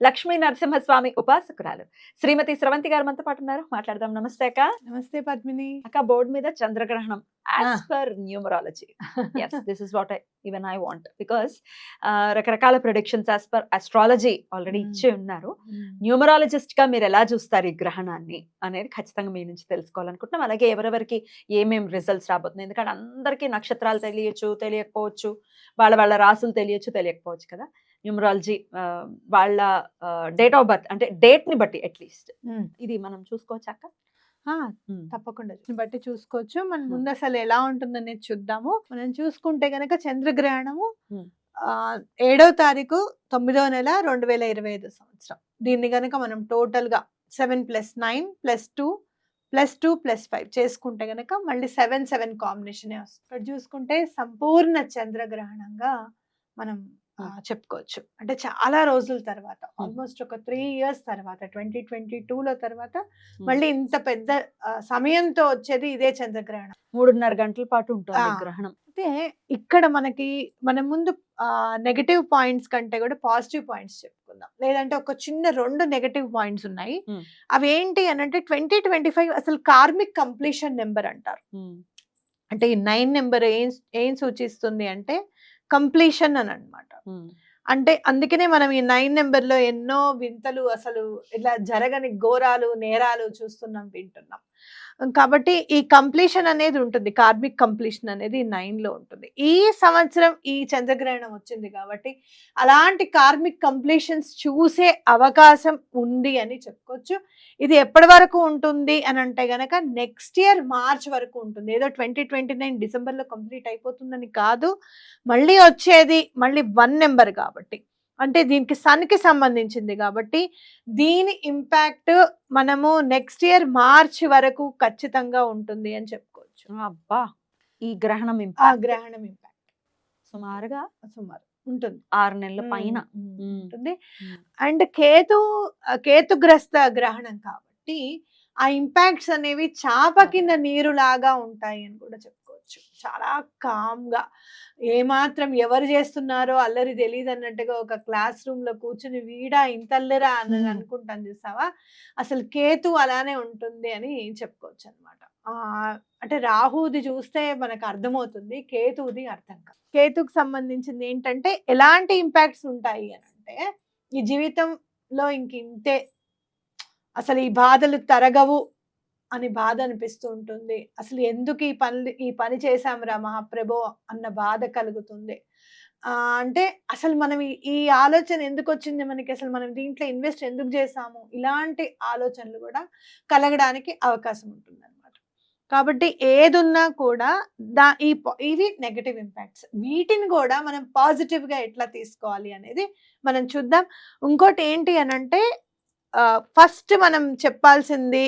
లక్ష్మీ నరసింహస్వామి ఉపాసకురాలు. శ్రీమతి స్రవంతి గారు మనతో పాటు ఉన్నారు. మాట్లాడదాం. నమస్తే అక్క. నమస్తే పద్మిని. అక్క బోర్డు మీద చంద్రగ్రహణం. As. Per numerology yes this is what I even I want because రకరకాల predictions as per astrology already. ఇచ్చి ఉన్నారు. న్యూమరాలజిస్ట్గా మీరు ఎలా చూస్తారు ఈ గ్రహణాన్ని అనేది ఖచ్చితంగా మీ నుంచి తెలుసుకోవాలనుకుంటున్నాం. అలాగే ఎవరెవరికి ఏమేం రిజల్ట్స్ రాబోతుంది ఎందుకంటే అందరికీ నక్షత్రాలు తెలియచ్చు తెలియకపోవచ్చు. వాళ్ళ వాళ్ళ రాసులు తెలియచ్చు తెలియకపోవచ్చు కదా. న్యూమరాలజీ వాళ్ళ డేట్ ఆఫ్ బర్త్ అంటే డేట్ని బట్టి అట్లీస్ట్. ఇది మనం చూసుకోవచ్చాక తప్పకుండా దీన్ని బట్టి చూసుకోవచ్చు. మనం. ముందు అసలు ఎలా ఉంటుందనేది చూద్దాము. మనం చూసుకుంటే గనక చంద్రగ్రహణము Hmm. ఆ, ఏడో తారీఖు తొమ్మిదో నెల రెండు వేల ఇరవై ఐదు సంవత్సరం. దీన్ని గనక మనం టోటల్గా seven plus nine plus two plus two plus five చేసుకుంటే గనక మళ్ళీ సెవెన్ సెవెన్ కాంబినేషన్ వస్తుంది. ఇక్కడ చూసుకుంటే సంపూర్ణ చంద్రగ్రహణంగా మనం చెప్పుకోవచ్చు. అంటే చాలా రోజుల తర్వాత ఆల్మోస్ట్ ఒక త్రీ ఇయర్స్ తర్వాత ట్వంటీ ట్వంటీ లో తర్వాత మళ్ళీ ఇంత పెద్ద సమయంతో వచ్చేది ఇదే చంద్రగ్రహణం. మూడున్నర గంటల పాటు ఉంటుంది. గ్రహణం. అయితే ఇక్కడ మనకి మన ముందు నెగటివ్ పాయింట్స్ కంటే కూడా పాజిటివ్ పాయింట్స్ చెప్పుకుందాం. లేదంటే ఒక చిన్న రెండు నెగటివ్ పాయింట్స్ ఉన్నాయి. అవి ఏంటి అని అంటే ట్వంటీ ట్వంటీ ఫైవ్ అసలు కార్మిక్ కంప్లీషన్ నెంబర్ అంటారు. అంటే ఈ నైన్ నెంబర్ ఏం ఏం సూచిస్తుంది అంటే కంప్లీషన్ అని అన్నమాట అంటే అందుకనే మనం ఈ నైన్ నెంబర్లో ఎన్నో వింతలు అసలు ఇలా జరగని ఘోరాలు నేరాలు చూస్తున్నాం వింటున్నాం. కాబట్టి ఈ కంప్లీషన్ అనేది ఉంటుంది. కార్మిక్ కంప్లీషన్ అనేది నైన్లో ఉంటుంది. ఈ సంవత్సరం ఈ చంద్రగ్రహణం వచ్చింది కాబట్టి అలాంటి కార్మిక్ కంప్లీషన్స్ చూసే అవకాశం ఉంది అని చెప్పుకోవచ్చు. ఇది ఎప్పటి వరకు ఉంటుంది అని అంటే గనక నెక్స్ట్ ఇయర్ మార్చ్ వరకు ఉంటుంది. ఏదో ట్వంటీ ట్వంటీ నైన్ డిసెంబర్లో కంప్లీట్ అయిపోతుందని కాదు. మళ్ళీ వచ్చేది మళ్ళీ వన్ నెంబర్ కాబట్టి. అంటే దీనికి సన్కి సంబంధించింది కాబట్టి దీని ఇంపాక్ట్ మనము నెక్స్ట్ ఇయర్ మార్చ్ వరకు ఖచ్చితంగా ఉంటుంది అని చెప్పుకోవచ్చు. అబ్బా! ఈ గ్రహణం ఆ impact గ్రహణం ఇంపాక్ట్. సుమారుగా? సుమారు. ఉంటుంది. ఆరు నెలల పైన. ఉంటుంది. అండ్ కేతు కేతుగ్రస్త గ్రహణం కాబట్టి ఆ ఇంపాక్ట్స్ అనేవి చాప కింద నీరు లాగా ఉంటాయి అని కూడా చెప్పుకోవచ్చు చాలా కామ్గా ఏమాత్రం ఎవరు చేస్తున్నారో అల్లరి తెలియదు అన్నట్టుగా ఒక క్లాస్ రూమ్లో కూర్చుని వీడా ఇంతల్లరా అని. అనుకుంటాను చూసావా? అసలు కేతు అలానే ఉంటుంది అని చెప్పుకోవచ్చు అనమాట అంటే రాహుది చూస్తే మనకు అర్థమవుతుంది కేతువుది అర్థం కాదు. కేతుకు సంబంధించింది ఏంటంటే ఎలాంటి ఇంపాక్ట్స్ ఉంటాయి అని అంటే ఈ జీవితంలో ఇంక ఇంతే. అసలు ఈ బాధలు తరగవు. అని బాధ అనిపిస్తూ ఉంటుంది అసలు ఎందుకు ఈ పని ఈ పని చేశాంరా మహాప్రభో అన్న బాధ కలుగుతుంది. అంటే అసలు మనం ఈ- ఆలోచన ఎందుకు వచ్చింది మనకి? అసలు మనం దీంట్లో ఇన్వెస్ట్ ఎందుకు చేసాము ఇలాంటి ఆలోచనలు కూడా కలగడానికి అవకాశం ఉంటుంది అనమాట కాబట్టి ఏదున్నా కూడా దా ఈ ఇవి నెగటివ్ ఇంపాక్ట్స్ వీటిని కూడా మనం పాజిటివ్గా ఎట్లా తీసుకోవాలి అనేది మనం చూద్దాం. ఇంకోటి ఏంటి అని అంటే ఫస్ట్ మనం చెప్పాల్సింది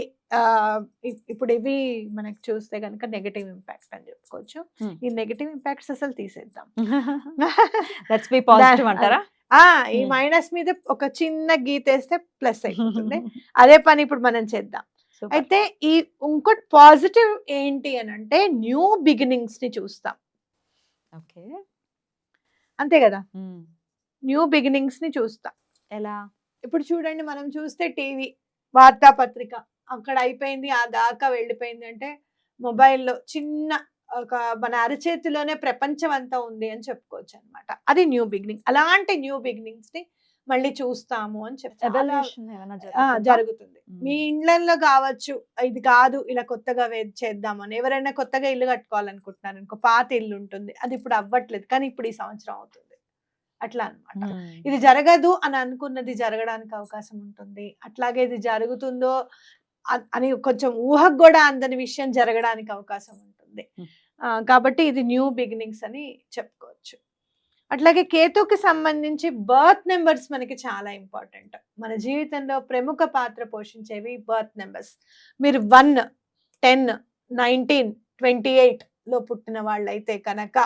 ఇప్పుడు ఇవి మనకి చూస్తే కనుక నెగటివ్ ఇంపాక్ట్ అని చెప్పుకోవచ్చు. ఈ నెగటివ్ ఇంపాక్ట్స్ అసలు తీసేద్దాం. బి పాజిటివ్ అంటారా? ఆ ఈ. మైనస్ మీద ఒక చిన్న గీతేస్తే ప్లస్ అయిపోతుంది. అదే పని ఇప్పుడు మనం చేద్దాం. అయితే ఈ ఇంకోటి పాజిటివ్ ఏంటి అని అంటే న్యూ బిగినింగ్స్ని చూస్తాం. ఓకే. అంతే కదా. న్యూ బిగినింగ్స్ని చూస్తాం. ఎలా? ఇప్పుడు చూడండి మనం చూస్తే టీవీ వార్తాపత్రిక. అక్కడ అయిపోయింది ఆ దాకా వెళ్ళిపోయింది అంటే మొబైల్లో చిన్న ఒక మన అరచేతిలోనే ప్రపంచం అంతా ఉంది అని చెప్పుకోవచ్చు అన్నమాట. అది న్యూ బిగినింగ్. అలాంటి న్యూ బిగినింగ్స్ని మళ్ళీ చూస్తాము అని చెప్తాను జరుగుతుందా? మీ ఇండ్లలో కావచ్చు ఇది కాదు ఇలా కొత్తగా చేద్దామని ఎవరైనా కొత్తగా ఇల్లు కట్టుకోవాలనుకుంటున్నారు అనుకో పాత ఇల్లు ఉంటుంది అది ఇప్పుడు అవ్వట్లేదు కానీ ఇప్పుడు ఈ సంవత్సరం అవుతుంది. అట్లా అన్నమాట. ఉమ్. ఇది జరగదు అని అనుకున్నది జరగడానికి అవకాశం ఉంటుంది. అట్లాగే ఇది జరుగుతుందో అని కొంచెం ఊహకు కూడా అందని విషయం జరగడానికి అవకాశం ఉంటుంది. కాబట్టి ఇది న్యూ బిగినింగ్స్ అని చెప్పుకోవచ్చు. అట్లాగే కేతుకి సంబంధించి బర్త్ నెంబర్స్ మనకి చాలా ఇంపార్టెంట్. మన జీవితంలో ప్రముఖ పాత్ర పోషించేవి బర్త్ నెంబర్స్. మీరు వన్ టెన్ నైన్టీన్ ట్వంటీ ఎయిట్లో పుట్టిన వాళ్ళైతే కనుక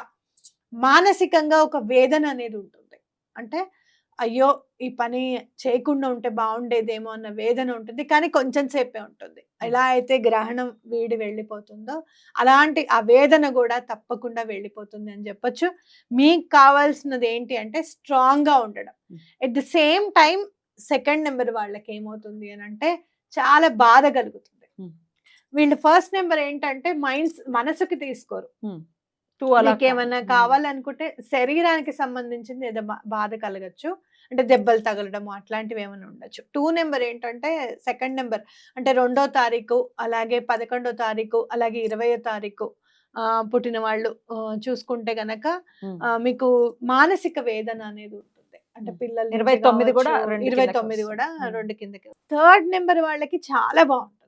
మానసికంగా ఒక వేదన అనేది ఉంటుంది. అంటే అయ్యో! ఈ పని చేయకుండా ఉంటే బాగుండేదేమో అన్న వేదన ఉంటుంది. కానీ కొంచెం సేపే ఉంటుంది. ఎలా అయితే గ్రహణం వీడి వెళ్ళిపోతుందో అలాంటి ఆ వేదన కూడా తప్పకుండా వెళ్ళిపోతుంది అని చెప్పొచ్చు. మీకు కావాల్సినది ఏంటి అంటే స్ట్రాంగ్గా ఉండడం. At the same time second number వాళ్ళకి ఏమవుతుంది అని అంటే చాలా బాధ కలుగుతుంది. వీళ్ళు ఫస్ట్ నెంబర్ ఏంటంటే మైండ్స్ మనసుకి తీసుకోరు. టూ మీకు ఏమన్నా కావాలనుకుంటే శరీరానికి సంబంధించింది ఏదో బాధ కలగచ్చు. అంటే దెబ్బలు తగలడం అట్లాంటివి ఏమైనా ఉండొచ్చు. టూ నెంబర్ ఏంటంటే సెకండ్ నెంబర్. అంటే రెండో తారీఖు అలాగే పదకొండో తారీఖు అలాగే ఇరవయో తారీఖు ఆ, పుట్టిన వాళ్ళు చూసుకుంటే గనక మీకు మానసిక వేదన అనేది ఉంటుంది. అంటే. పిల్లలు ఇరవై తొమ్మిది కూడా ఇరవై తొమ్మిది కూడా. రెండు కిందకి థర్డ్ నెంబర్ వాళ్ళకి చాలా బాగుంటుంది.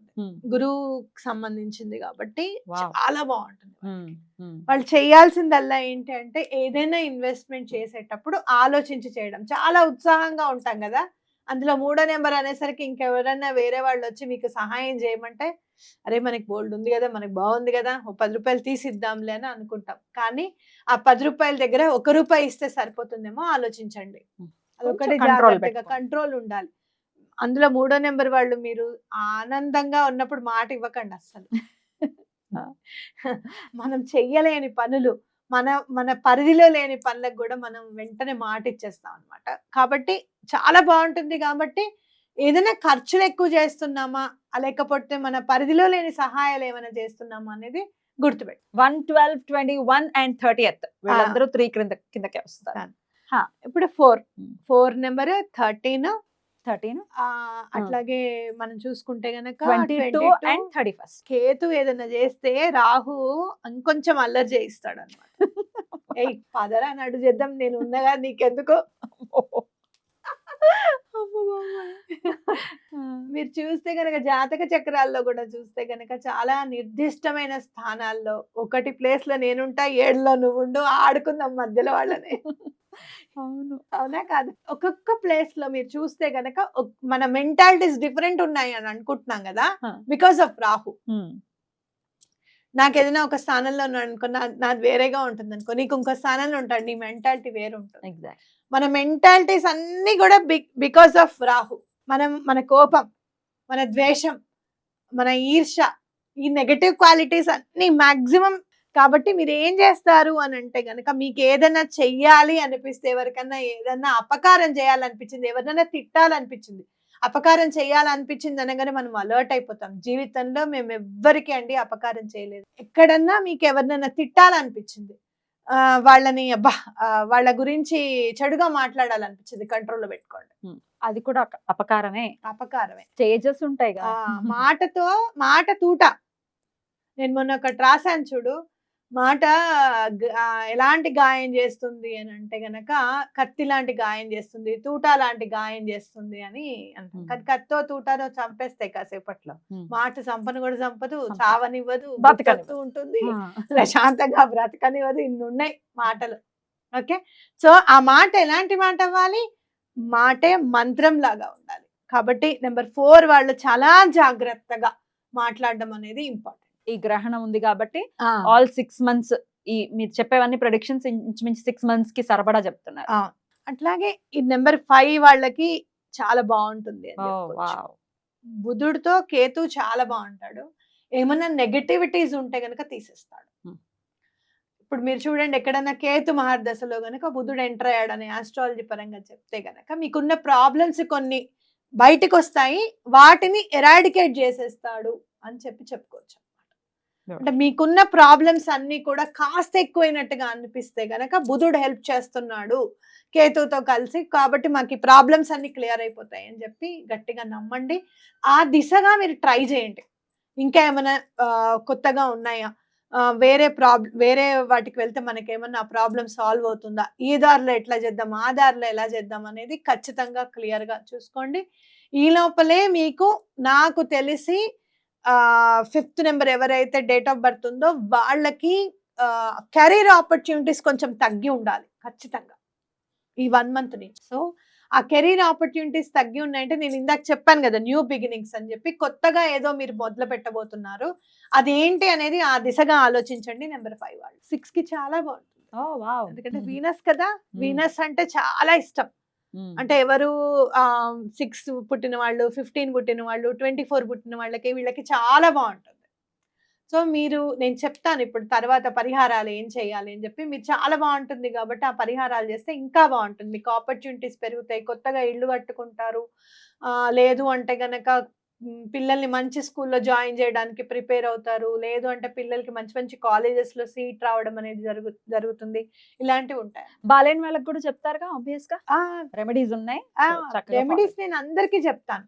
గురువుకి సంబంధించింది కాబట్టి. చాలా బాగుంటుంది వాళ్ళు చేయాల్సిందల్లా ఏంటి అంటే ఏదైనా ఇన్వెస్ట్మెంట్ చేసేటప్పుడు ఆలోచించి చేయడం. చాలా ఉత్సాహంగా ఉంటాం కదా! అందులో మూడో నెంబర్ అనేసరికి ఇంకెవరన్నా వేరే వాళ్ళు వచ్చి మీకు సహాయం చేయమంటే అరే మనకి బోల్డ్ ఉంది కదా! మనకి బాగుంది కదా! ఓ పది రూపాయలు తీసిద్దాంలే అని అనుకుంటాం. కానీ ఆ పది రూపాయల దగ్గర ఒక రూపాయి ఇస్తే సరిపోతుందేమో ఆలోచించండి. అదొకటి జాగ్రత్తగా. కంట్రోల్ ఉండాలి. అందులో మూడో నెంబర్ వాళ్ళు మీరు ఆనందంగా ఉన్నప్పుడు మాట ఇవ్వకండి అస్సలు. మనం చెయ్యలేని పనులు మన మన పరిధిలో లేని పనులకు కూడా మనం వెంటనే మాట ఇచ్చేస్తాం అనమాట కాబట్టి చాలా బాగుంటుంది కాబట్టి ఏదైనా ఖర్చులు ఎక్కువ చేస్తున్నామా లేకపోతే మన పరిధిలో లేని సహాయాలు ఏమైనా చేస్తున్నామా అనేది గుర్తుపెట్టు. One twelve twenty one and thirtieth వీళ్ళందరూ త్రీ కింద కిందకే వస్తారు. ఇప్పుడు four. Four number thirteen thirteen? అట్లాగే మనం చూసుకుంటే గనక twenty two 22, and thirty first. Ketu ఏదైనా చేస్తే రాహు ఇంకొంచెం అల్లరి చేయిస్తాడు అనమాట ఏయ్ పదరా నడు చేద్దాం నేను ఉన్నగా నీకెందుకు. మీరు చూస్తే గనక జాతక చక్రాల్లో కూడా చూస్తే గనక చాలా నిర్దిష్టమైన స్థానాల్లో ఒకటి ప్లేస్లో నేనుంటా ఏడులో నువ్వు ఉండు ఆడుకుందాం మధ్యలో వాళ్ళని. అవును. అవునా కాదు. ఒక్కొక్క ప్లేస్లో మీరు చూస్తే గనక మన మెంటాలిటీస్ డిఫరెంట్ ఉన్నాయి అని అనుకుంటున్నాం కదా. Because of Rahu. నాకు ఏదైనా ఒక స్థానంలో అనుకో నాది వేరేగా ఉంటుంది అనుకో నీకు ఇంకో స్థానంలో ఉంటాడు నీ మెంటాలిటీ వేరు ఉంటుంది ఎగ్జాక్ట్. మన మెంటాలిటీస్ అన్ని కూడా బికాస్ ఆఫ్ రాహు. మనం మన కోపం మన ద్వేషం మన ఈర్ష ఈ నెగటివ్ క్వాలిటీస్ అన్ని మాక్సిమం కాబట్టి మీరు ఏం చేస్తారు అని అంటే గనక మీకు ఏదైనా చెయ్యాలి అనిపిస్తే ఎవరికన్నా ఏదన్నా అపకారం చేయాలనిపించింది ఎవరినైనా తిట్టాలనిపించింది అపకారం చేయాలనిపించింది అనగానే మనం అలర్ట్ అయిపోతాం. జీవితంలో మేము ఎవ్వరికి అండి అపకారం చేయలేదు. ఎక్కడన్నా మీకు ఎవరినైనా తిట్టాలనిపించింది ఆ, వాళ్ళని అబ్బా వాళ్ళ గురించి చెడుగా మాట్లాడాలనిపించింది కంట్రోల్లో పెట్టుకోండి. అది కూడా అపకారమే. అపకారమే. స్టేజెస్ ఉంటాయి మాటతో మాట తూట. నేను మొన్న ఒకటి రాశాను చూడు మాట ఎలాంటి గాయం చేస్తుంది అని అంటే గనక కత్తి లాంటి గాయం చేస్తుంది తూట లాంటి గాయం చేస్తుంది అని అంటాం. కానీ కత్తో తూటాలో చంపేస్తాయి కాసేపట్లో. మాట చంపను కూడా చంపదు. చావనివ్వదు బతకనివ్వదు. బతుకుతూ ఉంటుంది. ప్రశాంతంగా బ్రతకనివ్వదు ఇన్ని ఉన్నాయి మాటలు ఓకే సో ఆ మాట ఎలాంటి మాట అవ్వాలి మాటే మంత్రం లాగా ఉండాలి కాబట్టి నెంబర్ ఫోర్ వాళ్ళు చాలా జాగ్రత్తగా మాట్లాడడం అనేది ఇంపార్టెంట్ ఈ గ్రహణం ఉంది కాబట్టి ఆల్ సిక్స్ మంత్స్ ఈ మీరు చెప్పేవన్నీ ప్రొడిక్షన్స్ ఇంచుమించు సిక్స్ మంత్స్కి సరిపడా చెప్తున్నారు అట్లాగే ఈ నెంబర్ ఫైవ్ వాళ్ళకి చాలా బాగుంటుంది. బుధుడితో కేతు చాలా బాగుంటాడు ఏమన్నా నెగటివిటీస్ ఉంటే గనక తీసేస్తాడు. ఇప్పుడు మీరు చూడండి ఎక్కడన్నా కేతు మహర్దశలో గనక బుధుడు ఎంటర్ అయ్యాడని ఆస్ట్రాలజీ పరంగా చెప్తే గనక మీకున్న ప్రాబ్లమ్స్ కొన్ని బయటకు వస్తాయి వాటిని ఎరాడికేట్ చేసేస్తాడు అని చెప్పి చెప్పుకోవచ్చు. అంటే మీకున్న ప్రాబ్లమ్స్ అన్ని కూడా కాస్త ఎక్కువైనట్టుగా అనిపిస్తే గనక బుధుడు హెల్ప్ చేస్తున్నాడు కేతుతో కలిసి కాబట్టి మాకు ఈ ప్రాబ్లమ్స్ అన్ని క్లియర్ అయిపోతాయి అని చెప్పి గట్టిగా నమ్మండి. ఆ దిశగా మీరు ట్రై చేయండి. ఇంకా ఏమైనా కొత్తగా ఉన్నాయా? వేరే ప్రాబ్లం వేరే వాటికి వెళ్తే మనకి ఏమన్నా ఆ ప్రాబ్లం సాల్వ్ అవుతుందా? ఈ దారిలో ఎట్లా చేద్దాం? ఆ దారిలో ఎలా చేద్దాం? అనేది ఖచ్చితంగా క్లియర్గా చూసుకోండి. ఈ లోపలే మీకు నాకు తెలిసి ఫిఫ్త్ నెంబర్ ఎవరైతే డేట్ ఆఫ్ బర్త్ ఉందో వాళ్ళకి కెరీర్ ఆపర్చునిటీస్ కొంచెం తగ్గి ఉండాలి ఖచ్చితంగా. ఈ వన్ మంత్ నుంచి. సో ఆ కెరీర్ ఆపర్చునిటీస్ తగ్గి ఉన్నాయంటే నేను ఇందాక చెప్పాను కదా న్యూ బిగినింగ్స్ అని చెప్పి కొత్తగా ఏదో మీరు మొదలు పెట్టబోతున్నారు. అది ఏంటి అనేది ఆ దిశగా ఆలోచించండి నెంబర్ ఫైవ్ వాళ్ళు. సిక్స్కి చాలా బాగుంటుంది. ఎందుకంటే వీనస్ కదా వీనస్ అంటే చాలా ఇష్టం. అంటే ఎవరు సిక్స్ పుట్టిన వాళ్ళు ఫిఫ్టీన్ పుట్టిన వాళ్ళు ట్వంటీ ఫోర్ పుట్టిన వాళ్ళకి వీళ్ళకి చాలా బాగుంటుంది. సో మీరు నేను చెప్తాను ఇప్పుడు తర్వాత పరిహారాలు ఏం చేయాలి అని చెప్పి మీరు చాలా బాగుంటుంది కాబట్టి ఆ పరిహారాలు చేస్తే ఇంకా బాగుంటుంది. మీకు ఆపర్చునిటీస్ పెరుగుతాయి కొత్తగా ఇల్లు కట్టుకుంటారు. లేదు అంటే గనక పిల్లల్ని మంచి స్కూల్లో జాయిన్ చేయడానికి ప్రిపేర్ అవుతారు. లేదు అంటే పిల్లలకి మంచి మంచి colleges లో సీట్ రావడం అనేది జరుగు జరుగుతుంది. ఇలాంటివి ఉంటాయి. బాలేని వాళ్ళకి కూడా చెప్తారుగా ఆబ్వియస్గా? రెమెడీస్ ఉన్నాయి. రెమెడీస్ నేను అందరికీ చెప్తాను.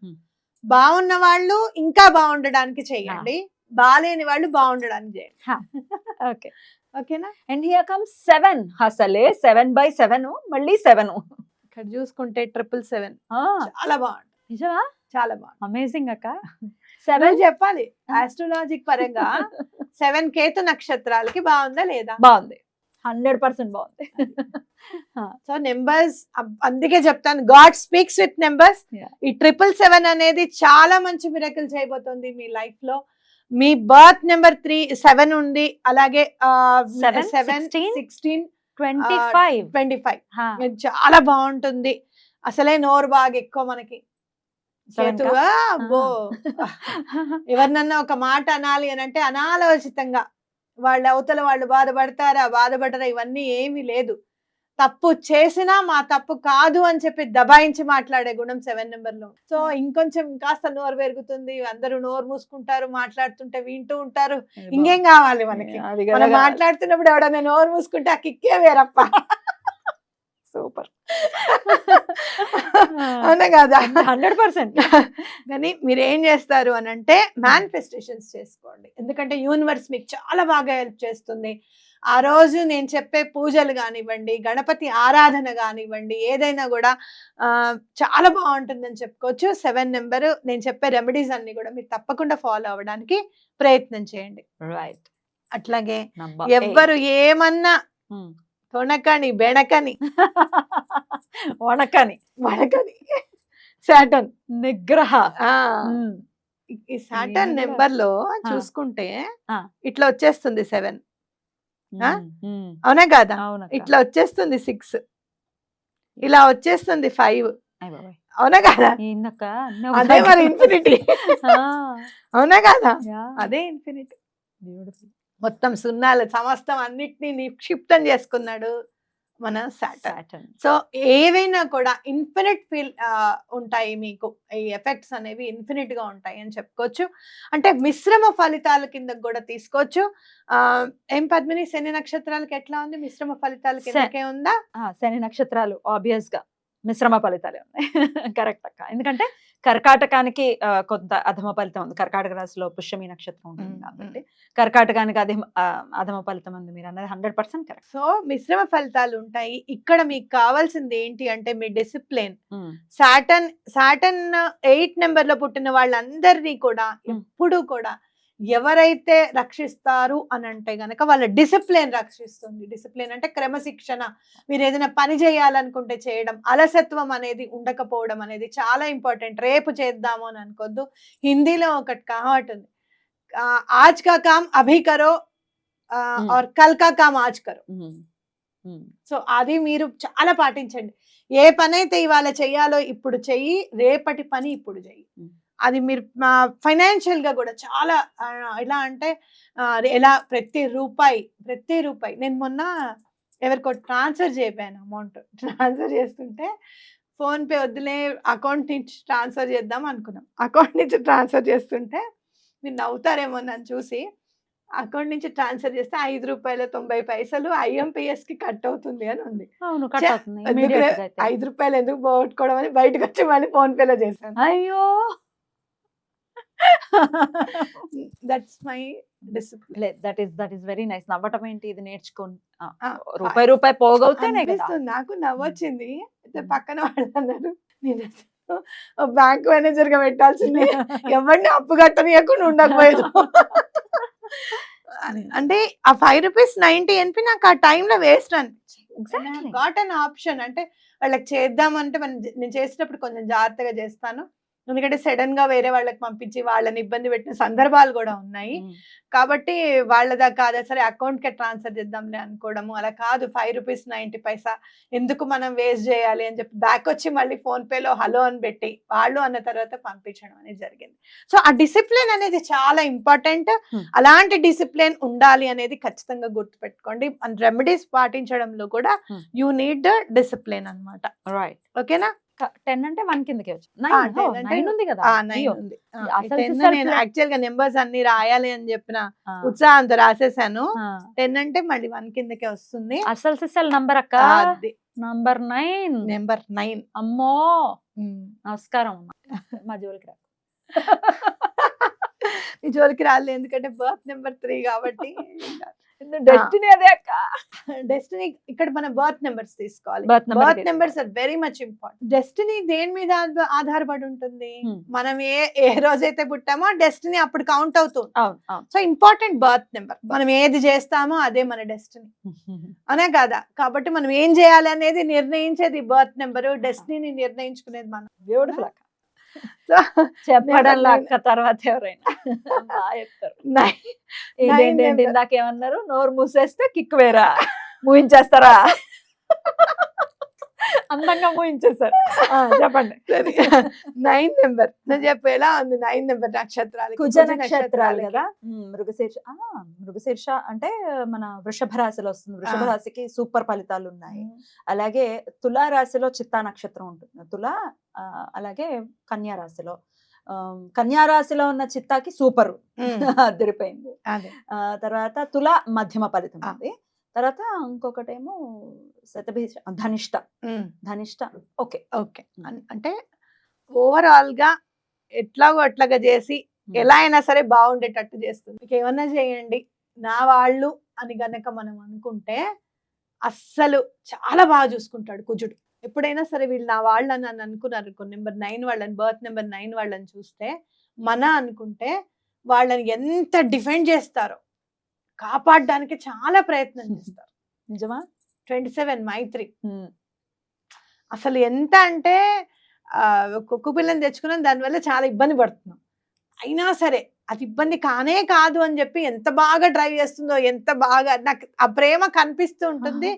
బాగున్న వాళ్ళు ఇంకా బాగుండడానికి చేయండి. బాలేని వాళ్ళు బాగుండడానికి చేయండి. ఓకే. ఓకేనా? అండ్ హియర్ కమ్స్ సెవెన్ అసలే సెవెన్ బై సెవెన్ మళ్ళీ సెవెన్ ఇక్కడ చూసుకుంటే ట్రిపుల్ సెవెన్ చాలా బాగుంటుంది నిజమా? చాలా బాగుంటుంది అమేజింగ్ అక్క. సెవెన్ చెప్పాలి ఆస్ట్రోలాజిక్ పరంగా సెవెన్ కేతు నక్షత్రాలకి బాగుందా లేదా? బాగుంది. హండ్రెడ్ పర్సెంట్ బాగుంది. సో నెంబర్స్ అందుకే చెప్తాను గాడ్ స్పీక్స్ విత్ నెంబర్స్. ఈ ట్రిపుల్ సెవెన్ అనేది చాలా మంచి మిరకల్ చేయబోతోంది మీ లైఫ్లో. మీ బర్త్ నెంబర్ త్రీ సెవెన్ ఉంది అలాగే Seven, seven? 16? Sixteen? Twenty five? Twenty five. చాలా బాగుంటుంది. అసలే నోరు బాగా ఎక్కువ మనకి. అబ్బో! ఎవరినన్నా ఒక మాట అనాలి అని అంటే అనాలోచితంగా. వాళ్ళ అవతల వాళ్ళు బాధపడతారా బాధపడరా ఇవన్నీ ఏమీ లేదు. తప్పు చేసినా మా తప్పు కాదు అని చెప్పి దబాయించి మాట్లాడే గుణం సెవెన్ నెంబర్లో సో ఇంకొంచెం కాస్త నోరు పెరుగుతుంది. అందరూ నోరు మూసుకుంటారు మాట్లాడుతుంటే వింటూ ఉంటారు. ఇంకేం కావాలి మనకి? మనం మాట్లాడుతున్నప్పుడు ఎవడన్నా నోరు మూసుకుంటే ఆ కిక్కే వేరప్ప. సూపర్. అవునా కదా? Hundred percent. కానీ మీరు ఏం చేస్తారు అని అంటే మేనిఫెస్టేషన్స్ చేసుకోండి. ఎందుకంటే యూనివర్స్ మీకు చాలా బాగా హెల్ప్ చేస్తుంది. ఆ రోజు నేను చెప్పే పూజలు కానివ్వండి గణపతి ఆరాధన కానివ్వండి ఏదైనా కూడా చాలా బాగుంటుందని చెప్పుకోవచ్చు. సెవెన్ నెంబర్ నేను చెప్పే రెమెడీస్ అన్ని కూడా మీరు తప్పకుండా ఫాలో అవ్వడానికి ప్రయత్నం చేయండి. రైట్ అట్లాగే ఎవ్వరు ఏమన్నా తొణకని బెణకని వణకని వణకని సాటన్ నిగ్రహ ఈ ఏంటో. నెంబర్లో. చూసుకుంటే. ఇట్లా వచ్చేస్తుంది సెవెన్. అవునా కాదా. ఇట్లా వచ్చేస్తుంది సిక్స్ ఇలా వచ్చేస్తుంది ఫైవ్. అవునా కాదా అదే. మరి ఇన్ఫినిటీ అవునా కాదా. అదే ఇన్ఫినిటీ. మొత్తం సున్నాలు సమస్తం అన్నిటినీ నిక్షిప్తం చేసుకున్నాడు మన సాటర్న్. సో ఏవైనా కూడా ఇన్ఫినిట్ ఫీల్ ఉంటాయి మీకు. ఈ ఎఫెక్ట్స్ అనేవి ఇన్ఫినిట్గా ఉంటాయి అని చెప్పుకోవచ్చు. అంటే మిశ్రమ ఫలితాల కింద కూడా తీసుకోవచ్చు. ఆ, ఏం పద్మిని? శని నక్షత్రాలకి ఎట్లా ఉంది? మిశ్రమ ఫలితాల కిందకే ఉందా? శని నక్షత్రాలు ఆబ్వియస్గా మిశ్రమ ఫలితాలే ఉన్నాయి. కరెక్ట్ అక్క. ఎందుకంటే కర్కాటకానికి కొంత అధమ ఫలితం ఉంది. కర్కాటక రాశిలో పుష్యమి నక్షత్రం ఉంటుంది కాబట్టి కర్కాటకానికి అధమ అధమ ఫలితం ఉంది మీరు అన్నది హండ్రెడ్ పర్సెంట్ కరెక్ట్. సో మిశ్రమ ఫలితాలు ఉంటాయి. ఇక్కడ మీకు కావాల్సింది ఏంటి అంటే మీ discipline. Saturn Saturn eight number పుట్టిన వాళ్ళందరినీ కూడా. ఎప్పుడు కూడా ఎవరైతే రక్షిస్తారు అని అంటే గనక వాళ్ళ డిసిప్లిన్ రక్షిస్తుంది. డిసిప్లిన్ అంటే క్రమశిక్షణ. మీరు ఏదైనా పని చేయాలనుకుంటే చేయడం అలసత్వం అనేది ఉండకపోవడం అనేది చాలా ఇంపార్టెంట్. రేపు చేద్దాము అని అనుకోద్దు. హిందీలో ఒకటి కహాట్ ఉంది. ఆజ్ కా కామ్ అభి కరో ఆ. और కల్ కా కామ్ ఆజ్ కరో. సో అది మీరు చాలా పాటించండి. ఏ పని అయితే ఇవాళ చెయ్యాలో ఇప్పుడు చెయ్యి రేపటి పని ఇప్పుడు చెయ్యి. అది మీరు ఫైనాన్షియల్గా కూడా చాలా ఎలా అంటే ఎలా ప్రతి రూపాయి ప్రతి రూపాయి నేను మొన్న ఎవరికో ట్రాన్స్ఫర్ చేయపోయాను అమౌంట్. ట్రాన్స్ఫర్ చేస్తుంటే ఫోన్ పే వద్దులే అకౌంట్ నుంచి ట్రాన్స్ఫర్ చేద్దాం అనుకున్నాం. అకౌంట్ నుంచి ట్రాన్స్ఫర్ చేస్తుంటే మీరు నవ్వుతారేమో నన్ను చూసి అకౌంట్ నుంచి ట్రాన్స్ఫర్ చేస్తే ఐదు రూపాయల తొంభై పైసలు ఐఎంపిఎస్కి కట్ అవుతుంది అని ఉంది. ఐదు రూపాయలు ఎందుకు పోగొట్టుకోవడం అని బయటకు వచ్చి మళ్ళీ ఫోన్ పేలో చేశాను. అయ్యో! That's my discipline that is that is very nice నవ్వటం ఏంటి ఇది నేర్చుకోండి రూపాయి రూపాయి పోగవుతేనే నాకు నవ్వొచ్చింది. అయితే పక్కన వాళ్ళు అన్నారు నేను బ్యాంక్ మేనేజర్గా పెట్టాల్సింది. ఎవరిని అప్పు కట్టనీయకుండా ఉండకపోయేది. అంటే ఆ ఫైవ్ రూపీస్ నైన్టీ ఎన్పి నాకు ఆ టైంలో వేస్ట్ అనిపించింది. గాట్ అన్ ఆప్షన్ అంటే వాళ్ళకి చేద్దామంటే మనం నేను చేసేటప్పుడు కొంచెం జాగ్రత్తగా చేస్తాను. ఎందుకంటే సడన్గా వేరే వాళ్ళకి పంపించి వాళ్ళని ఇబ్బంది పెట్టిన సందర్భాలు కూడా ఉన్నాయి. కాబట్టి వాళ్ళదా కాదా సరే అకౌంట్కి ట్రాన్స్ఫర్ చేద్దాంలే అనుకోవడము అలా కాదు. ఫైవ్ రూపీస్ నైన్టీ పైసా ఎందుకు మనం వేస్ట్ చేయాలి అని చెప్పి బ్యాక్ వచ్చి మళ్ళీ ఫోన్ పేలో హలో అని పెట్టి వాళ్ళు అన్న తర్వాత పంపించడం అనేది జరిగింది. సో ఆ డిసిప్లిన్ అనేది చాలా ఇంపార్టెంట్. అలాంటి డిసిప్లిన్ ఉండాలి అనేది ఖచ్చితంగా గుర్తుపెట్టుకోండి. రెమెడీస్ పాటించడంలో కూడా. యూ నీడ్ డిసిప్లిన్ అన్నమాట. రైట్ ఓకేనా? టెన్ అంటే వన్ కిందకి వచ్చి ఆ, నైన్ 10 అంటే నైన్ ఉంది కదా ఆ నైన్ అయ్యో. ఉంది. ఆ, ఈ ఈ అసలు 10 సిస్టర్ నేను ప్లే- యాక్చువల్గా నెంబర్స్ అన్ని రాయాలి అని చెప్పిన ఉత్సాహంతో రాసేసాను. టెన్ అంటే మళ్ళీ వన్ కిందకే వస్తుంది. అసలు సిస్టర్ నంబర్ అక్క? Number nine. Number nine. అమ్మో! నమస్కారం అమ్మా. మా జోలికి రా. నీ జోలికి రాలేదు ఎందుకంటే బర్త్ నెంబర్ త్రీ కాబట్టి. డెస్టినీ అదే అక్క. డెస్టినీ ఇక్కడ మన బర్త్ నెంబర్స్ తీసుకోవాలి. Birth. Numbers are very much important destiny దేని మీద ఆధ- ఆధారపడి ఉంటుంది? Hmm. మనం ఏ ఏ రోజైతే పుట్టామో డెస్టినీ అప్పుడు కౌంట్ అవుతుంది. సో ఇంపార్టెంట్ బర్త్ నెంబర్ మనం ఏది చేస్తామో అదే మన డెస్టినీ అనే కదా? కాబట్టి మనం ఏం చేయాలి అనేది నిర్ణయించేది బర్త్ నెంబర్ డెస్టినీని నిర్ణయించుకునేది మనం. బ్యూటిఫుల్ చెప్పడంలో Number అక్క తర్వాత ఎవరైనా. బాగా చెప్తారు. నోరు మూసేస్తే కిక్ వేరా? మూయించేస్తారా? అందంగా ఆ, చెప్పండి. నైన్ నెంబర్ నేను చెప్పేలా ఉంది నైన్ నెంబర్ నక్షత్రాలు కుజ నక్షత్రాలు కదా? మృగశీర్ష మృగశీర్ష అంటే మన వృషభ రాశిలో వస్తుంది. వృషభ. రాశికి సూపర్ ఫలితాలు ఉన్నాయి. అలాగే తులా రాశిలో చిత్తా నక్షత్రం ఉంటుంది. తులా ఆ, అలాగే కన్యా రాశిలో. ఆ, కన్యా రాశిలో ఉన్న చిత్తాకి సూపర్ అదిరిపోయింది. తర్వాత తుల మధ్యమ ఫలితం. ఉంది. తర్వాత ఇంకొకటేమో శతభీష ధనిష్ట. ధనిష్ట. ఓకే. ఓకే. అంటే ఓవరాల్గా ఎట్లాగో అట్లాగా చేసి ఎలా అయినా సరే బాగుండేటట్టు చేస్తుంది. మీకు ఏమన్నా చేయండి. నా వాళ్ళు అని గనక మనం అనుకుంటే అస్సలు చాలా బాగా చూసుకుంటాడు కుజుడు. ఎప్పుడైనా సరే వీళ్ళు నా వాళ్ళు అని అని అనుకున్నారు నెంబర్ నైన్ వాళ్ళని బర్త్ నెంబర్ నైన్ వాళ్ళని చూస్తే మన అనుకుంటే వాళ్ళని ఎంత డిఫెండ్ చేస్తారో కాపాడడానికి చాలా ప్రయత్నం చేస్తారు. నిజమా? ట్వంటీ సెవెన్ మైత్రి. అసలు ఎంత అంటే ఆ, కుక్క పిల్లని తెచ్చుకున్నాం దానివల్ల చాలా ఇబ్బంది పడుతున్నాం. అయినా సరే అది ఇబ్బంది కానే కాదు అని చెప్పి ఎంత బాగా డ్రైవ్ చేస్తుందో ఎంత బాగా నాకు ఆ ప్రేమ కనిపిస్తూ ఉంటుంది.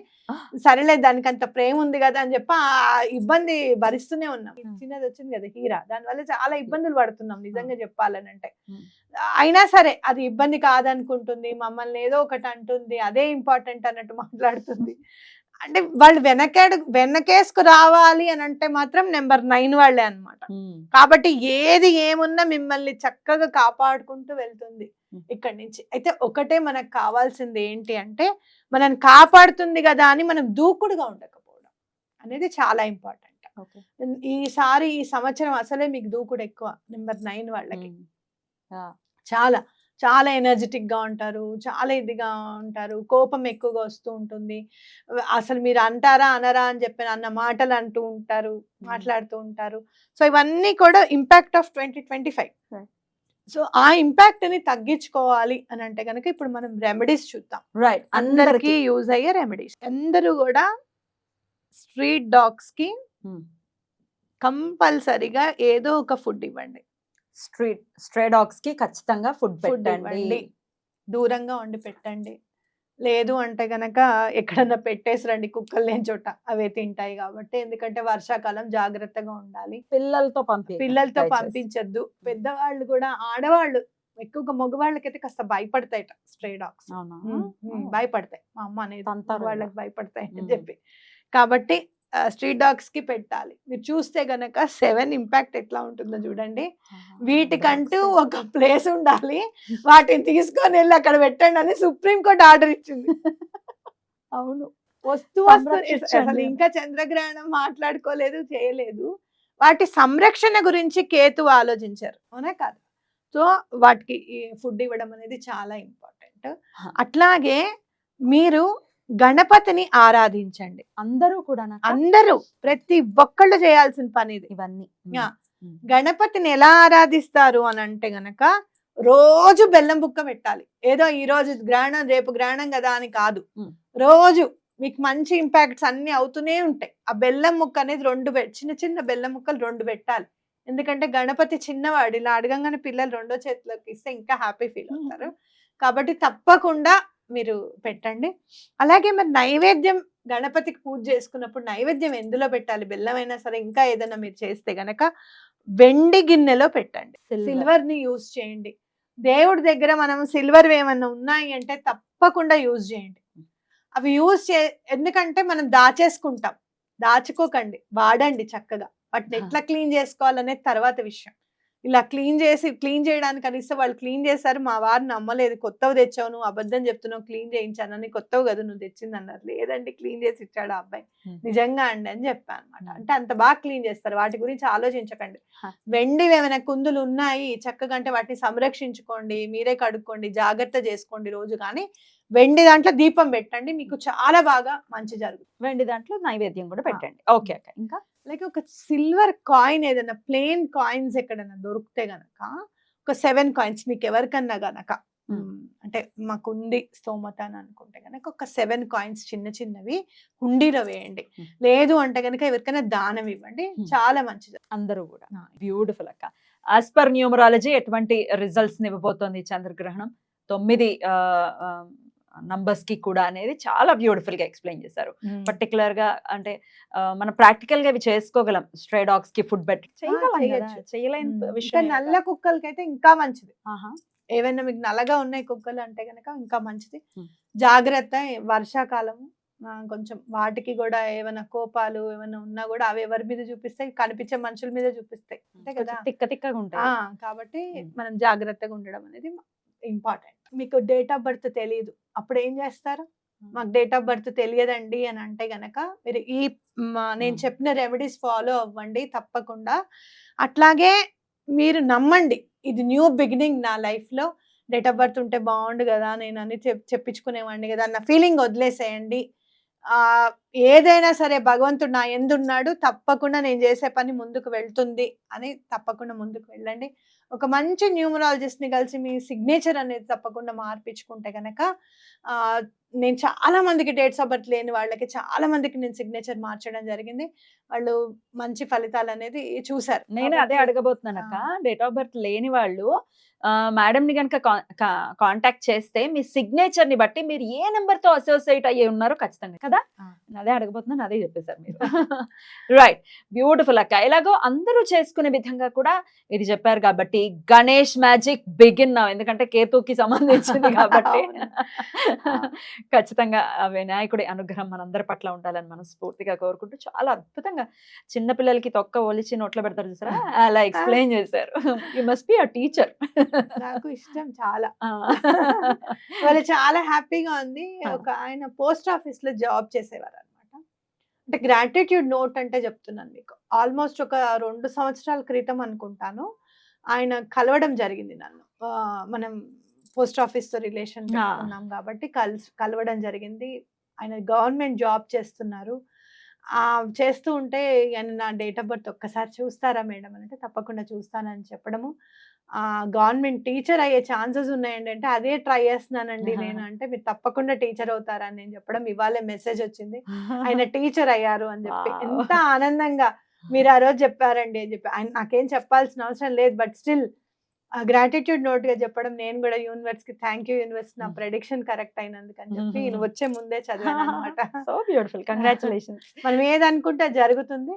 సరేలే దానికి అంత ప్రేమ ఉంది కదా అని చెప్పి ఆ ఇబ్బంది భరిస్తూనే ఉన్నాం. చిన్నది వచ్చింది కదా హీరా. దానివల్ల చాలా ఇబ్బందులు పడుతున్నాం నిజంగా చెప్పాలని అంటే. అయినా సరే అది ఇబ్బంది కాదనుకుంటుంది మమ్మల్ని ఏదో ఒకటి అంటుంది అదే ఇంపార్టెంట్ అన్నట్టు మాట్లాడుతుంది. అంటే వాళ్ళు వెనకేడు వెనకేసుకు రావాలి అని అంటే మాత్రం నెంబర్ నైన్ వాళ్ళే అన్నమాట. ఉమ్, కాబట్టి ఏది ఏమున్నా మిమ్మల్ని చక్కగా కాపాడుకుంటూ వెళ్తుంది. ఇక్కడి నుంచి. అయితే ఒకటే మనకు కావాల్సింది ఏంటి అంటే మనల్ని కాపాడుతుంది కదా అని మనం దూకుడుగా ఉండకపోవడం అనేది చాలా ఇంపార్టెంట్. ఈసారి ఈ సంవత్సరం అసలే మీకు దూకుడు ఎక్కువ నెంబర్ నైన్ వాళ్ళకి. చాలా. చాలా ఎనర్జెటిక్గా ఉంటారు చాలా ఇదిగా ఉంటారు కోపం ఎక్కువగా వస్తూ ఉంటుంది. అసలు మీరు అంటారా అనరా అని చెప్పిన అన్న మాటలు అంటూ ఉంటారు మాట్లాడుతూ ఉంటారు. సో ఇవన్నీ కూడా impact of twenty twenty five. So ఆ ఇంపాక్ట్ని తగ్గించుకోవాలి అని అంటే కనుక ఇప్పుడు మనం రెమెడీస్ చూద్దాం. రైట్ అందరికి యూజ్ అయ్యే రెమెడీస్ అందరూ కూడా స్ట్రీట్ డాగ్స్కి కంపల్సరిగా ఏదో ఒక ఫుడ్ ఇవ్వండి. స్ట్రీట్ స్ట్రే డాగ్స్కి ఖచ్చితంగా ఫుడ్ పెట్టండి. దూరంగా వండి పెట్టండి. లేదు అంటే గనక ఎక్కడన్నా పెట్టేసి రండి. కుక్కలు లేని చోట అవే తింటాయి కాబట్టి. ఎందుకంటే వర్షాకాలం జాగ్రత్తగా ఉండాలి. పిల్లలతో పంపి పిల్లలతో పంపించద్దు. పెద్దవాళ్ళు కూడా ఆడవాళ్ళు ఎక్కువగా మగవాళ్ళకైతే కాస్త భయపడతాయట స్ట్రే డాగ్స్. భయపడతాయి. మా అమ్మ అనేది వాళ్ళకి భయపడతాయి అని. చెప్పి. కాబట్టి స్ట్రీట్ డాగ్స్కి పెట్టాలి. మీరు చూస్తే గనక సెవెన్ ఇంపాక్ట్ ఎట్లా ఉంటుందో చూడండి. వీటికంటూ ఒక ప్లేస్ ఉండాలి. వాటిని తీసుకొని వెళ్ళి అక్కడ పెట్టండి అని సుప్రీం కోర్ట్ ఆర్డర్ ఇచ్చింది. అవును. వస్తూ వస్తూ. అసలు ఇంకా చంద్రగ్రహణం మాట్లాడుకోలేదు చేయలేదు. వాటి సంరక్షణ గురించి కేతు ఆలోచించారు. అవునా కాదు? సో వాటికి ఫుడ్ ఇవ్వడం అనేది చాలా ఇంపార్టెంట్. అట్లాగే మీరు గణపతిని ఆరాధించండి. అందరూ కూడా అందరూ. ప్రతి ఒక్కళ్ళు చేయాల్సిన పని ఇది. ఇవన్నీ. గణపతిని ఎలా ఆరాధిస్తారు అని అంటే గనక రోజు బెల్లం బుక్క పెట్టాలి. ఏదో ఈ రోజు గ్రహణం రేపు గ్రహణం కదా అని కాదు. రోజు మీకు మంచి ఇంపాక్ట్స్ అన్ని అవుతూనే ఉంటాయి. ఆ బెల్లం ముక్క అనేది రెండు చిన్న చిన్న బెల్లం ముక్కలు రెండు పెట్టాలి. ఎందుకంటే గణపతి చిన్నవాడు ఇలా అడగంగానే పిల్లలు రెండో చేతిలోకి ఇస్తే ఇంకా హ్యాపీ ఫీల్ అవుతారు. కాబట్టి తప్పకుండా మీరు పెట్టండి. అలాగే మరి నైవేద్యం గణపతికి పూజ చేసుకున్నప్పుడు నైవేద్యం ఎందులో పెట్టాలి? బెల్లం అయినా సరే ఇంకా ఏదైనా మీరు చేస్తే గనక వెండి గిన్నెలో పెట్టండి. సిల్వర్. ని యూజ్ చేయండి. దేవుడి దగ్గర మనం సిల్వర్ ఏమన్నా ఉన్నాయి అంటే తప్పకుండా యూజ్ చేయండి. అవి యూజ్ చే ఎందుకంటే మనం దాచేసుకుంటాం. దాచుకోకండి. వాడండి చక్కగా. వాటిని ఎట్లా క్లీన్ చేసుకోవాలనేది తర్వాత విషయం. ఇలా క్లీన్ చేసి క్లీన్ చేయడానికి కనీసం వాళ్ళు క్లీన్ చేశారు మా వారు నమ్మలేదు. కొత్తవి తెచ్చావు నువ్వు అబద్ధం చెప్తున్నావు క్లీన్ చేయించాను అని కొత్తవి కదా నువ్వు తెచ్చింది అన్నారు లేదండి క్లీన్ చేసి ఇచ్చాడు ఆ అబ్బాయి. నిజంగా అండి అని చెప్పాను అనమాట. అంటే అంత బాగా క్లీన్ చేస్తారు. వాటి గురించి ఆలోచించకండి. వెండి ఏమైనా కుందులు ఉన్నాయి చక్కగా అంటే వాటిని సంరక్షించుకోండి మీరే కడుక్కోండి జాగ్రత్త చేసుకోండి రోజు. కానీ వెండి దాంట్లో దీపం పెట్టండి మీకు చాలా బాగా మంచి జరుగుతుంది. వెండి దాంట్లో నైవేద్యం కూడా పెట్టండి. ఓకే అక్క. ఇంకా? లైక్ ఒక సిల్వర్ కాయిన్ ఏదైనా ప్లెయిన్ కాయిన్స్ ఎక్కడైనా దొరికితే గనక ఒక సెవెన్ కాయిన్స్ మీకు ఎవరికన్నా గనక అంటే మాకు ఉంది స్తోమత అని అనుకుంటే గనక ఒక సెవెన్ కాయిన్స్ చిన్న చిన్నవి హుండీలో వేయండి. లేదు అంటే గనక ఎవరికైనా దానం ఇవ్వండి. చాలా మంచిది. అందరూ కూడా. బ్యూటిఫుల్ అక్క. యాజ్ పర్ న్యూమరాలజీ ఎటువంటి రిజల్ట్స్ ఇవ్వబోతోంది చంద్రగ్రహణం? తొమ్మిది నంబర్స్కి కూడా అనేది చాలా బ్యూటిఫుల్గా ఎక్స్ప్లెయిన్ చేశారు. పర్టికులర్గా అంటే మనం ప్రాక్టికల్గా ఇవి చేసుకోగలం. స్ట్రే డాగ్స్కి ఫుడ్ చేయొచ్చు. చేయలేని విషయం నల్ల కుక్కలకైతే ఇంకా మంచిది. ఏవైనా మీకు నల్లగా ఉన్నాయి కుక్కలు అంటే గనక ఇంకా మంచిది. జాగ్రత్త వర్షాకాలం కొంచెం వాటికి కూడా ఏమైనా కోపాలు ఏమైనా ఉన్నా కూడా అవి ఎవరి మీద చూపిస్తాయి? కనిపించే మనుషుల మీద చూపిస్తాయి. అంతే కదా? తిక్క తిక్కగా ఉంటాయి. కాబట్టి. మనం జాగ్రత్తగా ఉండడం అనేది ఇంపార్టెంట్. మీకు డేట్ ఆఫ్ బర్త్ తెలియదు అప్పుడు ఏం చేస్తారు? మాకు డేట్ ఆఫ్ బర్త్ తెలియదండి అని అంటే గనక మీరు ఈ నేను. చెప్పిన రెమెడీస్ ఫాలో అవ్వండి తప్పకుండా. అట్లాగే మీరు నమ్మండి ఇది న్యూ బిగినింగ్ నా లైఫ్లో డేట్ ఆఫ్ బర్త్ ఉంటే బాగుండు కదా నేను అని చెప్ చెప్పించుకునేవాడిని కదా అన్న ఫీలింగ్ వదిలేసేయండి. ఆ ఏదైనా సరే భగవంతుడు నా ఎందున్నాడు తప్పకుండా నేను చేసే పని ముందుకు వెళ్తుంది అని తప్పకుండా ముందుకు వెళ్ళండి. ఒక మంచి న్యూమరాలజిస్ట్ని కలిసి మీ సిగ్నేచర్ అనేది తప్పకుండా మార్పించుకుంటే కనుక ఆ నేను చాలా మందికి డేట్స్ ఆఫ్ బర్త్ లేని వాళ్ళకి చాలా మందికి నేను సిగ్నేచర్ మార్చడం జరిగింది. వాళ్ళు మంచి ఫలితాలు అనేది చూసారు. నేను అదే అడగబోతున్నాను అక్క. డేట్ ఆఫ్ బర్త్ లేని వాళ్ళు మేడం ని కనుక కాంటాక్ట్ చేస్తే మీ సిగ్నేచర్ని బట్టి మీరు ఏ నెంబర్తో అసోసియేట్ అయ్యి ఉన్నారో ఖచ్చితంగా కదా? అదే అడగబోతున్నాను అదే చెప్పేశారు మీరు. రైట్ బ్యూటిఫుల్ అక్క. ఎలాగో అందరూ చేసుకునే విధంగా కూడా ఇది చెప్పారు కాబట్టి గణేష్ మ్యాజిక్ బిగిన్ ఎందుకంటే కేతుకి సంబంధించింది కాబట్టి. ఖచ్చితంగా వినాయకుడి అనుగ్రహం మనందరి పట్ల ఉండాలని మనస్ఫూర్తిగా కోరుకుంటూ చాలా అద్భుతంగా చిన్న పిల్లలకి తొక్క ఒలిచి నోట్లో పెడతారు చూసారా? అలా ఎక్స్ప్లెయిన్ చేశారు. You must be a teacher నాకు ఇష్టం చాలా. వాళ్ళు చాలా హ్యాపీగా ఉంది. ఒక ఆయన పోస్ట్ ఆఫీస్లో జాబ్ చేసేవారు అనమాట అంటే గ్రాటిట్యూడ్ నోట్ అంటే చెప్తున్నాను మీకు. ఆల్మోస్ట్ ఒక రెండు సంవత్సరాల క్రితం అనుకుంటాను. ఆయన కలవడం జరిగింది నన్ను. మనం పోస్ట్ ఆఫీస్తో రిలేషన్. ఉన్నాం కాబట్టి కల్ కలవడం జరిగింది ఆయన గవర్నమెంట్ జాబ్ చేస్తున్నారు ఆ చేస్తూ ఉంటే ఆయన నా డేట్ ఆఫ్ బర్త్ ఒక్కసారి చూస్తారా మేడం అంటే తప్పకుండా చూస్తానని చెప్పడము ఆ గవర్నమెంట్ టీచర్ అయ్యే ఛాన్సెస్ ఉన్నాయండి అంటే అదే ట్రై చేస్తున్నానండి. నేను అంటే మీరు తప్పకుండా టీచర్ అవుతారని నేను చెప్పడం ఇవాళే మెసేజ్ వచ్చింది ఆయన టీచర్ అయ్యారు అని చెప్పి. ఎంత ఆనందంగా మీరు ఆ రోజు చెప్పారండి అని చెప్పి ఆయన నాకేం చెప్పాల్సిన అవసరం లేదు బట్ స్టిల్ గ్రాటిట్యూడ్ నోట్గా చెప్పడం నేను కూడా యూనివర్స్కి థ్యాంక్ యూ యూనివర్స్ నా. ప్రెడిక్షన్ కరెక్ట్ అయినందుకు అని చెప్పి. ఈయన వచ్చే ముందే చదివాను అనమాట సో బ్యూటిఫుల్ కంగ్రాచులేషన్స్ మనం ఏది అనుకుంటే అది జరుగుతుంది.